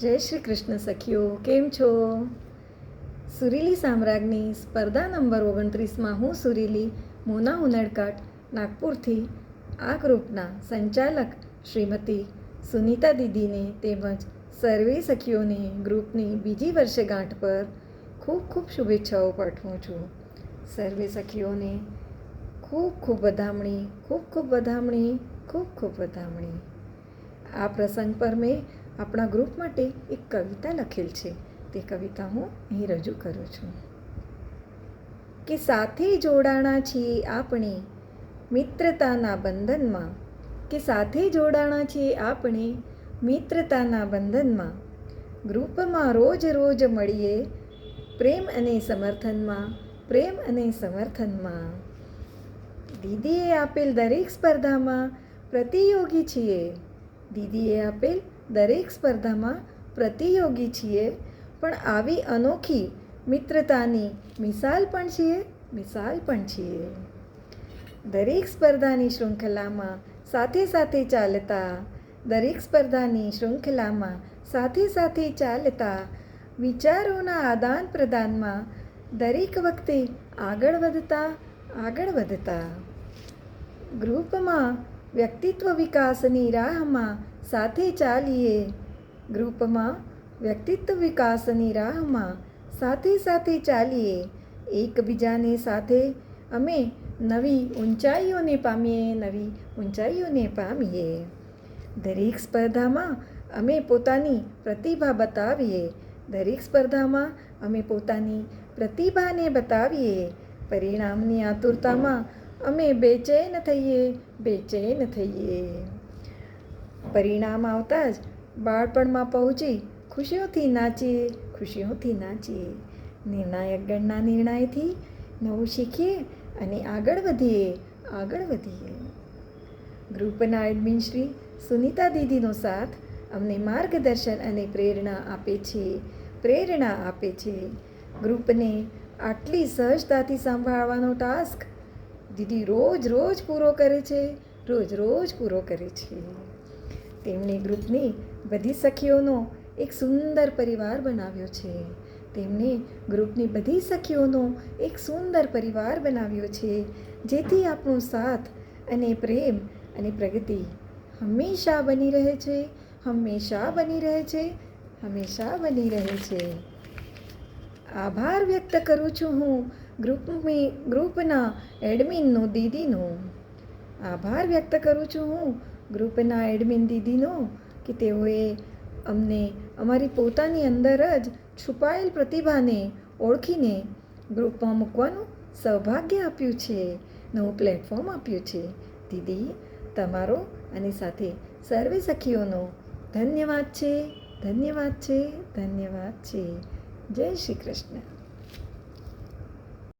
જય શ્રી કૃષ્ણ સખીઓ, કેમ છો? સુરીલી સામ્રાજ્ઞી સ્પર્ધા નંબર ઓગણત્રીસમાં હું સુરીલી, મોના ઉનડકાટ, નાગપુરથી આ ગ્રુપના સંચાલક શ્રીમતી સુનીતા દીદીને તેમજ સર્વે સખીઓને ગ્રુપની બીજી વર્ષગાંઠ પર ખૂબ ખૂબ શુભેચ્છાઓ પાઠવું છું. સર્વે સખીઓને ખૂબ ખૂબ વધામણી, ખૂબ ખૂબ વધામણી, ખૂબ ખૂબ વધામણી. આ પ્રસંગ પર મેં આપણા ગ્રુપ માટે એક કવિતા લખેલ છે. તે કવિતા હું અહીં રજૂ કરું છું. કે સાથે જોડાણા છીએ આપણે મિત્રતાના બંધનમાં. કે સાથે જોડાણા છીએ આપણે મિત્રતાના બંધનમાં. ગ્રુપમાં રોજ રોજ મળીએ પ્રેમ અને સમર્થનમાં, પ્રેમ અને સમર્થનમાં. દીદીએ આપેલ દરેક સ્પર્ધામાં પ્રતિયોગી છીએ. દીદીએ આપેલ દરેક સ્પર્ધામાં પ્રતિયોગી છીએ, પણ આવી અનોખી મિત્રતાની મિસાલ પણ છીએ, મિસાલ પણ છીએ. દરેક સ્પર્ધાની શૃંખલામાં સાથે સાથે ચાલતા, દરેક સ્પર્ધાની શૃંખલામાં સાથે સાથે ચાલતા, વિચારોના આદાન પ્રદાનમાં દરેક વખતે આગળ વધતા આગળ વધતા. ગ્રુપમાં વ્યક્તિત્વ વિકાસની રાહમાં સાથે ચાલીએ. ગ્રુપમાં વ્યક્તિત્વ વિકાસની રાહમાં સાથે સાથે ચાલીએ. એકબીજાને સાથે અમે નવી ઊંચાઈઓને પામીએ, નવી ઊંચાઈઓને પામીએ. દરેક સ્પર્ધામાં અમે પોતાની પ્રતિભા બતાવીએ. દરેક સ્પર્ધામાં અમે પોતાની પ્રતિભાને બતાવીએ. પરિણામની આતુરતામાં અમે બેચેન થઈએ બેચેન થઈએ. પરિણામ આવતા જ બાળપણમાં પહોંચી ખુશીઓથી નાચીએ ખુશીઓથી નાચીએ નિર્ણાયક ગણના નિર્ણયથી નવું શીખીએ અને આગળ વધીએ આગળ વધીએ. ગ્રુપના એડમિન શ્રી સુનીતા દીદીનો સાથ અમને માર્ગદર્શન અને પ્રેરણા આપે છે, પ્રેરણા આપે છે. ગ્રુપને આટલી સહજતાથી સંભાળવાનો ટાસ્ક દીદી રોજ રોજ પૂરો કરે છે, રોજ રોજ પૂરો કરે છે. તેમણે ગ્રુપની બધી સખીઓનો એક સુંદર પરિવાર બનાવ્યો છે. તેમણે ગ્રુપની બધી સખીઓનો એક સુંદર પરિવાર બનાવ્યો છે, જેથી આપણો સાથ અને પ્રેમ અને પ્રગતિ હંમેશા બની રહે છે, હંમેશા બની રહે છે, હંમેશા બની રહે છે. આભાર વ્યક્ત કરું છું હું ગ્રુપની ગ્રુપના એડમિનનો, દીદીનો. આભાર વ્યક્ત કરું છું હું ગ્રુપના એડમિન દીદીનો કે તેઓએ અમને અમારી પોતાની અંદર જ છુપાયેલ પ્રતિભાને ઓળખીને ગ્રુપમાં મૂકવાનું સૌભાગ્ય આપ્યું છે, નવું પ્લેટફોર્મ આપ્યું છે. દીદી, તમારો અને સાથે સર્વે સખીઓનો ધન્યવાદ છે ધન્યવાદ છે ધન્યવાદ છે. જય શ્રી કૃષ્ણ.